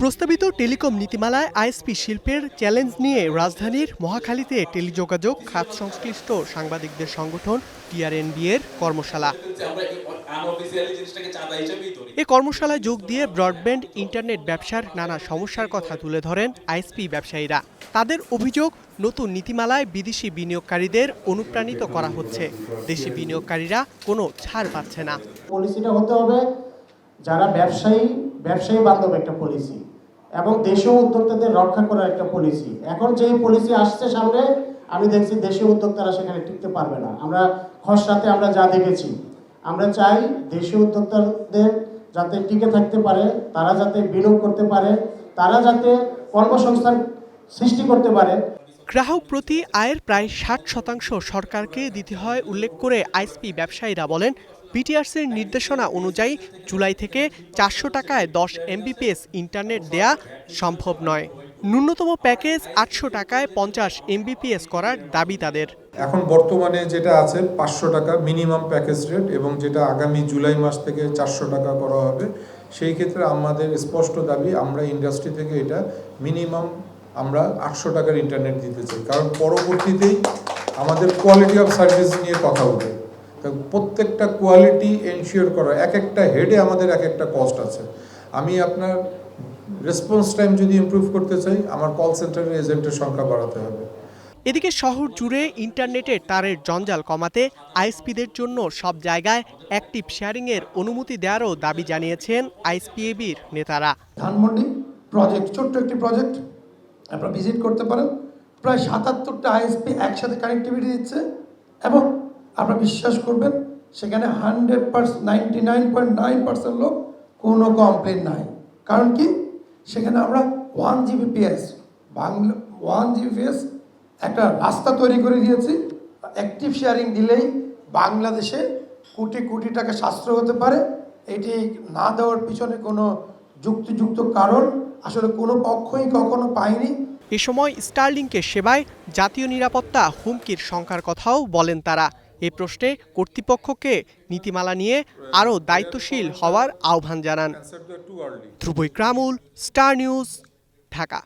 প্রস্তাবিত টেলিকম নীতিমালায় আইএসপি শিল্পের চ্যালেঞ্জ নিয়ে রাজধানীর মহাখালীতে টেলিযোগাযোগ খাত সংশ্লিষ্ট সাংবাদিকদের সংগঠন টিআরএনবি এর কর্মশালা এ কর্মশালায় যোগ দিয়ে ব্রডব্যান্ড ইন্টারনেট ব্যবসার নানা সমস্যার কথা তুলে ধরেন আইএসপি ব্যবসায়ীরা। তাদের অভিযোগ নতুন নীতিমালায় বিদেশি বিনিয়োগকারীদের অনুপ্রাণিত করা হচ্ছে। দেশি বিনিয়োগকারীরা কোনো ছাড় পাচ্ছে না। পলিসিটা হতে হবে যারা ব্যবসায়ী ব্যবসায়ী বান্ধব একটা পলিসি এবং দেশীয় উদ্যোক্তাদের রক্ষা করার একটা পলিসি এখন যেই পলিসি আসছে সামনে, আমি দেখছি দেশীয় উদ্যোক্তারা সেখানে টিকতে পারবে না। আমরা খসড়াতে আমরা যা দেখেছি, আমরা চাই দেশীয় উদ্যোক্তাদের যাতে টিকে থাকতে পারে, তারা যাতে বিনিয়োগ করতে পারে, তারা যাতে কর্মসংস্থান সৃষ্টি করতে পারে। গ্রাহক প্রতি আয়ের প্রায় ষাট শতাংশ সরকারকে দিতে হয়, উল্লেখ করে আইএসপি ব্যবসায়ীরা বলেন বিটিআরসির নির্দেশনা অনুযায়ী জুলাই থেকে চারশো টাকায় দশ এমবিপিএস ইন্টারনেট দেয়া সম্ভব নয়। ন্যূনতম প্যাকেজ আটশো টাকায় পঞ্চাশ এমবিপিএস করার দাবি তাদের। এখন বর্তমানে যেটা আছে, পাঁচশো টাকা মিনিমাম প্যাকেজ রেট এবং যেটা আগামী জুলাই মাস থেকে চারশো টাকা করা হবে, সেই ক্ষেত্রে আমাদের স্পষ্ট দাবি আমরা ইন্ডাস্ট্রি থেকে এটা মিনিমাম আমরা আটশো টাকার ইন্টারনেট দিতে চাই। কারণ পরবর্তীতেই আমাদের কোয়ালিটি অফ সার্ভিস নিয়ে কথা উঠে প্রত্যেকটা কোয়ালিটি এনশিওর করা। এক একটা হেডে আমাদের এক একটা কস্ট আছে। আমি আপনার রেসপন্স টাইম যদি ইমপ্রুভ করতে চাই আমার কল সেন্টারের এজেন্টের সংখ্যা বাড়াতে হবে। এদিকে শহর জুড়ে ইন্টারনেটের তারের জঞ্জাল কমাতে আইএসপিদের জন্য সব জায়গায় অ্যাক্টিভ শেয়ারিংয়ের অনুমতি দেওয়ারও দাবি জানিয়েছেন আইএসপিএবির নেতারা। ধানমন্ডি প্রজেক্ট ছোট্ট একটি প্রজেক্ট আপনারা ভিজিট করতে পারেন। প্রায় সাতাত্তরটা আইএসপি একসাথে কানেক্টিভিটি দিচ্ছে এবং আপনারা বিশ্বাস করবেন, সেখানে hundred percent ninety nine point nine percent লোক কোনো কমপ্লেন নাই। কারণ কি? সেখানে আমরা one GB Gbps Bangla one Gbps একটা রাস্তা তৈরি করে দিয়েছি। অ্যাক্টিভ শেয়ারিং দিলেই বাংলাদেশে কোটি কোটি টাকা সাশ্রয় হতে পারে। এটি না দেওয়ার পিছনে কোনো যুক্তিযুক্ত কারণ আসলে কোনো পক্ষই কখনো পায়নি। এ সময় স্টারলিংকের সেবায় জাতীয় নিরাপত্তা হুমকির সংখ্যার কথাও বলেন তারা। এ প্রশ্নে কর্তৃপক্ষকে নীতিমালা নিয়ে আরও দায়িত্বশীল হওয়ার আহ্বান জানান। ধ্রুবই ক্রামুল, স্টার নিউজ, ঢাকা।